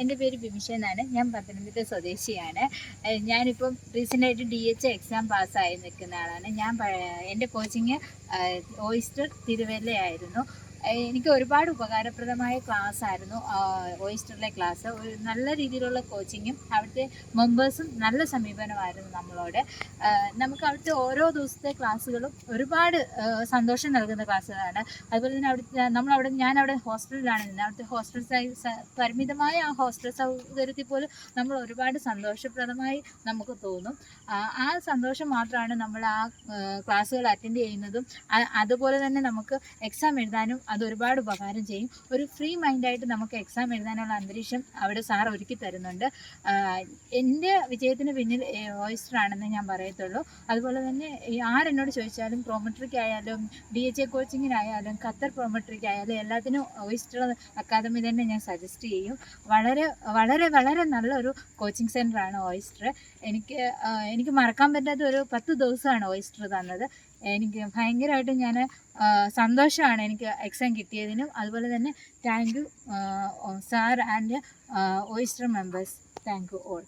എന്റെ പേര് ബിമിഷ എന്നാണ്. ഞാൻ പത്തനംതിട്ട സ്വദേശിയാണ്. ഞാനിപ്പം റീസെന്റായിട്ട് ഡി എച്ച് എക്സാം പാസ്സായി നിൽക്കുന്ന ആളാണ്. ഞാൻ എന്റെ കോച്ചിങ് ഓയിസ്റ്റർ തിരുവല്ലയായിരുന്നു. എനിക്ക് ഒരുപാട് ഉപകാരപ്രദമായ ക്ലാസ് ആയിരുന്നു ഓയിസ്റ്ററിലെ ക്ലാസ്. ഒരു നല്ല രീതിയിലുള്ള കോച്ചിങ്ങും അവിടുത്തെ മെമ്പേഴ്സും നല്ല സമീപനമായിരുന്നു നമ്മളോട്. നമുക്ക് അവിടുത്തെ ഓരോ ദിവസത്തെ ക്ലാസ്സുകളും ഒരുപാട് സന്തോഷം നൽകുന്ന ക്ലാസ്സുകളാണ്. അതുപോലെ തന്നെ അവിടുത്തെ നമ്മളവിടെ ഞാൻ അവിടെ ഹോസ്റ്റലിലാണ് നിന്നത് അവിടുത്തെ ഹോസ്റ്റൽ പരിമിതമായ ആ ഹോസ്റ്റൽ സൗകര്യത്തിൽ പോലും നമ്മൾ ഒരുപാട് സന്തോഷപ്രദമായി നമുക്ക് തോന്നും. ആ സന്തോഷം മാത്രമാണ് നമ്മൾ ആ ക്ലാസ്സുകൾ അറ്റൻഡ് ചെയ്യുന്നതും അതുപോലെ തന്നെ നമുക്ക് എക്സാം എഴുതാനും അത് ഒരുപാട് ഉപകാരം ചെയ്യും. ഒരു ഫ്രീ മൈൻഡായിട്ട് നമുക്ക് എക്സാം എഴുതാനുള്ള അന്തരീക്ഷം അവിടെ സാർ ഒരുക്കി തരുന്നുണ്ട്. എന്റെ വിജയത്തിന് പിന്നിൽ ഓയിസ്റ്റർ ആണെന്ന് ഞാൻ പറയത്തുള്ളൂ. അതുപോലെ തന്നെ ആരെന്നോട് ചോദിച്ചാലും പ്രോമെട്രിക് ആയാലും ഡി എച്ച് എ കോച്ചിങ്ങിനായാലും ഖത്തർ പ്രോമെട്രിക് ആയാലും എല്ലാത്തിനും ഓയിസ്റ്റർ അക്കാദമി തന്നെ ഞാൻ സജസ്റ്റ് ചെയ്യും. വളരെ വളരെ വളരെ നല്ലൊരു കോച്ചിങ് സെന്ററാണ് ഓയിസ്റ്റർ എനിക്ക് എനിക്ക് മറക്കാൻ പറ്റാത്ത ഒരു പത്ത് ദിവസമാണ് ഓയിസ്റ്റർ തന്നത്. എനിക്ക് ഭയങ്കരമായിട്ട് ഞാൻ സന്തോഷമാണ് എനിക്ക് എക്സാം കിട്ടിയതിനും. അതുപോലെ തന്നെ thank you sir and oyster members thank you all